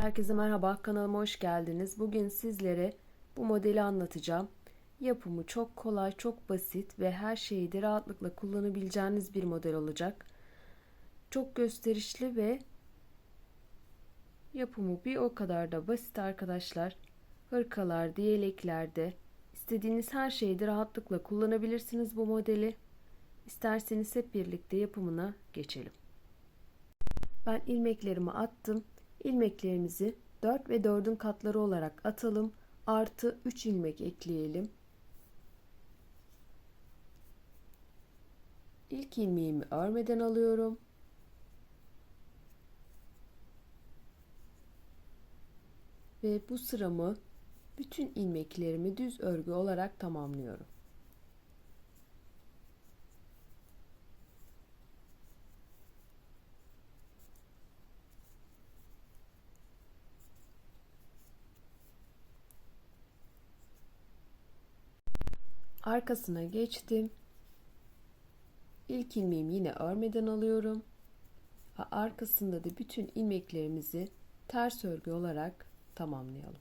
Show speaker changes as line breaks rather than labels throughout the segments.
Herkese merhaba, kanalıma hoş geldiniz. Bugün sizlere bu modeli anlatacağım. Yapımı çok kolay, çok basit ve her şeyi de rahatlıkla kullanabileceğiniz bir model olacak. Çok gösterişli ve yapımı bir o kadar da basit arkadaşlar. Hırkalar, diyaleklerde istediğiniz her şeyi de rahatlıkla kullanabilirsiniz bu modeli. İsterseniz hep birlikte yapımına geçelim. Ben ilmeklerimi attım. İlmeklerimizi 4 ve 4'ün katları olarak atalım. Artı 3 ilmek ekleyelim. İlk ilmeğimi örmeden alıyorum. Ve bu sıramı bütün ilmeklerimi düz örgü olarak tamamlıyorum. Arkasına geçtim. İlk ilmeğimi yine örmeden alıyorum. Arkasında da bütün ilmeklerimizi ters örgü olarak tamamlayalım.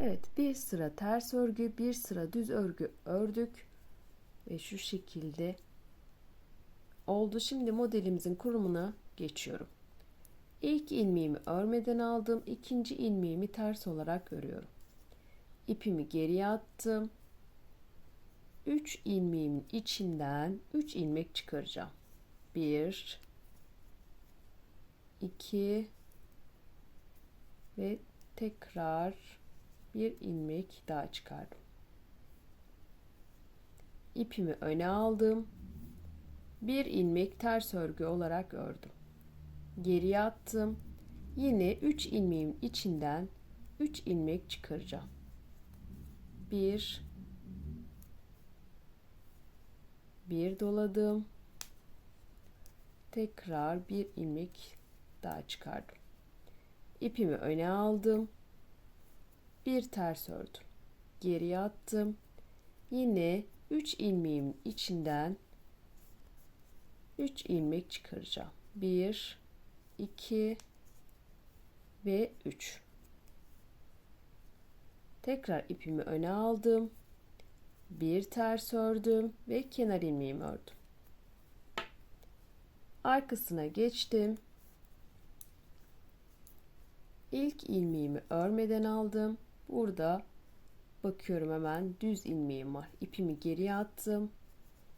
Evet bir sıra ters örgü bir sıra düz örgü ördük ve şu şekilde oldu. Şimdi modelimizin kurumuna geçiyorum. İlk ilmeğimi örmeden aldım. ikinci ilmeğimi ters olarak örüyorum. İpimi geriye attım. 3 ilmeğimin içinden 3 ilmek çıkaracağım. 1 2 ve tekrar bir ilmek daha çıkardım. İpimi öne aldım bir ilmek ters örgü olarak ördüm. Geriye attım. Yine 3 ilmeğin içinden 3 ilmek çıkaracağım. 1 bir doladım. Tekrar bir ilmek daha çıkardım. İpimi öne aldım. Bir ters ördüm. Geriye attım. Yine 3 ilmeğin içinden 3 ilmek çıkaracağım. 1 2 ve 3 tekrar ipimi öne aldım. Bir ters ördüm ve kenar ilmeğimi ördüm. Arkasına geçtim. İlk ilmeğimi örmeden aldım. Burada bakıyorum hemen düz ilmeğim var. İpimi geriye attım.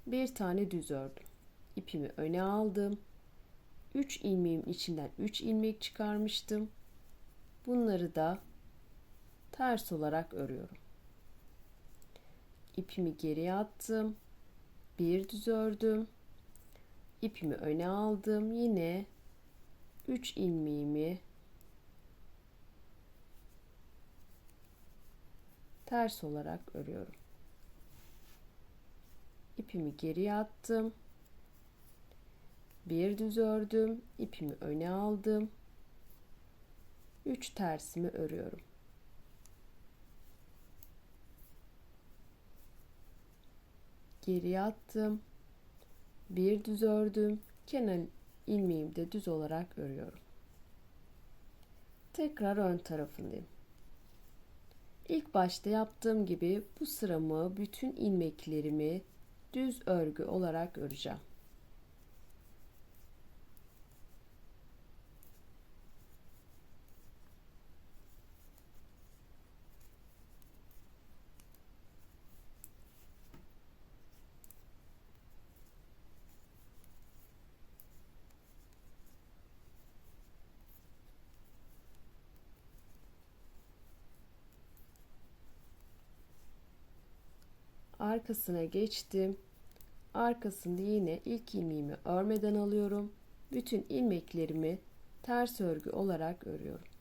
Bir tane düz ördüm ipimi öne aldım. 3 ilmeğim içinden 3 ilmek çıkarmıştım. Bunları da ters olarak örüyorum. İpimi geriye attım. Bir düz ördüm. İpimi öne aldım. Yine 3 ilmeğimi ters olarak örüyorum. İpimi geriye attım bir düz ördüm ipimi öne aldım. 3 tersimi örüyorum. Geri attım. Bir düz ördüm kenar ilmeğimi de düz olarak örüyorum. Tekrar ön tarafındayım. İlk başta yaptığım gibi bu sıramı bütün ilmeklerimi düz örgü olarak öreceğim arkasına geçtim. Arkasında yine ilk ilmeğimi örmeden alıyorum. Bütün ilmeklerimi ters örgü olarak örüyorum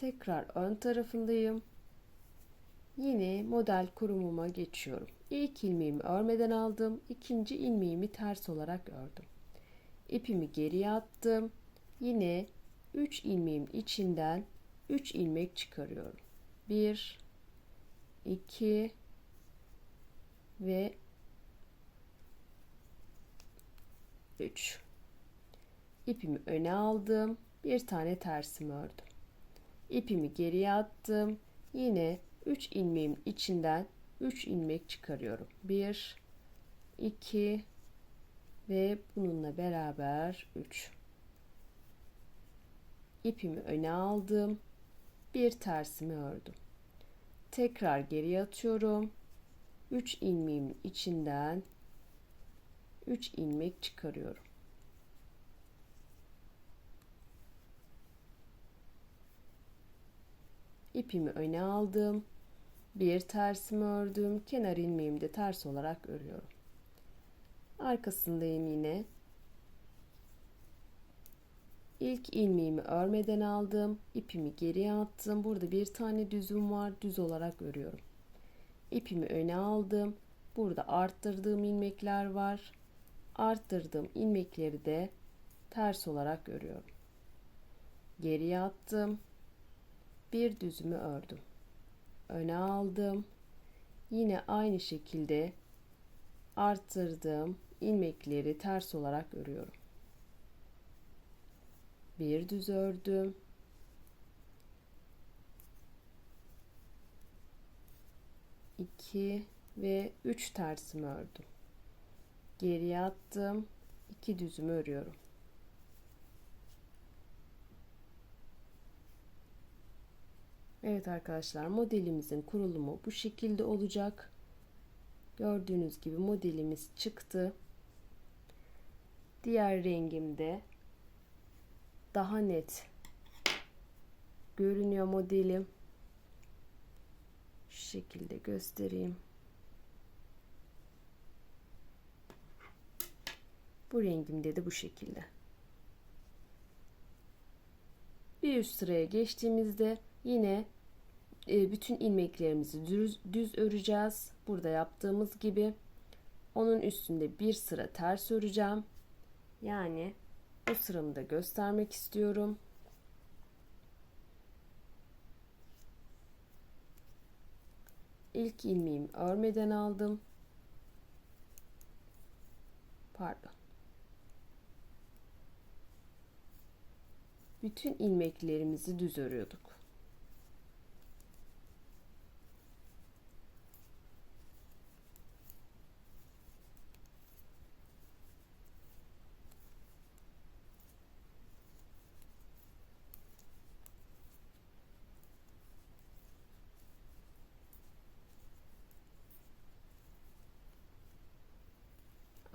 Tekrar ön tarafındayım. Yine model kurumuma geçiyorum. İlk ilmeğimi örmeden aldım. ikinci ilmeğimi ters olarak ördüm. İpimi geriye attım. Yine 3 ilmeğim içinden 3 ilmek çıkarıyorum. 1 2 ve 3 ipimi öne aldım bir tane tersimi ördüm ipimi geriye attım. Yine 3 ilmeğim içinden 3 ilmek çıkarıyorum. 1 2 ve bununla beraber 3 ipimi öne aldım. Bir tersimi ördüm. Tekrar geriye atıyorum. 3 ilmeğimin içinden 3 ilmek çıkarıyorum. İpimi öne aldım. Bir tersimi ördüm. Kenar ilmeğimi de ters olarak örüyorum. Arkasındayım yine. İlk ilmeğimi örmeden aldım. İpimi geriye attım. Burada bir tane düzüm var. Düz olarak örüyorum. İpimi öne aldım. Burada arttırdığım ilmekler var arttırdığım ilmekleri de ters olarak örüyorum. Geriye attım. Bir düzümü ördüm. Öne aldım. Yine aynı şekilde arttırdığım ilmekleri ters olarak örüyorum. Bir düz ördüm. iki ve üç tersimi ördüm geriye attım iki düzümü örüyorum Evet arkadaşlar modelimizin kurulumu bu şekilde olacak. Gördüğünüz gibi modelimiz çıktı. Diğer rengimde daha net görünüyor modelim. Şu şekilde göstereyim. Bu rengimde de bu şekilde. Bir üst sıraya geçtiğimizde yine e, bütün ilmeklerimizi düz, düz öreceğiz. Burada yaptığımız gibi. Onun üstünde bir sıra ters öreceğim. Yani o sıramı da göstermek istiyorum. İlk ilmeğimi örmeden aldım. Pardon. bütün ilmeklerimizi düz örüyorduk.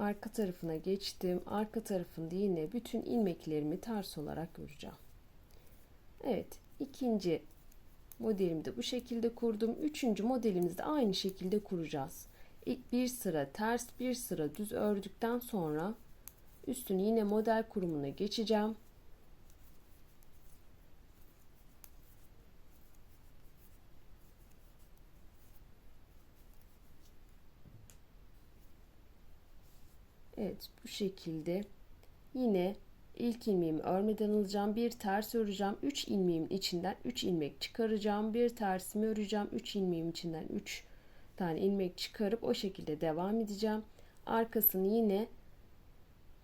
Arka tarafına geçtim. Arka tarafında yine bütün ilmeklerimi ters olarak öreceğim. Evet, ikinci modelimi de bu şekilde kurdum. Üçüncü modelimizi de aynı şekilde kuracağız. İlk bir sıra ters, bir sıra düz ördükten sonra üstünü yine model kurumuna geçeceğim. Evet bu şekilde. Yine ilk ilmeğimi örmeden alacağım bir ters öreceğim 3 ilmeğimin içinden 3 ilmek çıkaracağım bir tersimi öreceğim 3 ilmeğimin içinden 3 tane ilmek çıkarıp o şekilde devam edeceğim. Arkasını yine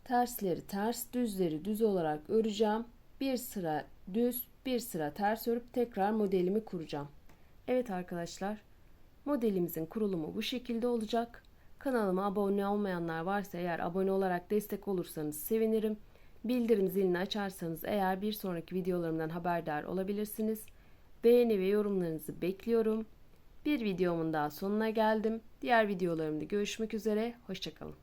tersleri ters düzleri düz olarak öreceğim. Bir sıra düz bir sıra ters örüp tekrar modelimi kuracağım. Evet arkadaşlar modelimizin kurulumu bu şekilde olacak Kanalıma abone olmayanlar varsa eğer abone olarak destek olursanız sevinirim. Bildirim zilini açarsanız eğer bir sonraki videolarımdan haberdar olabilirsiniz. Beğeni ve yorumlarınızı bekliyorum. Bir videomun daha sonuna geldim. Diğer videolarımda görüşmek üzere. Hoşçakalın.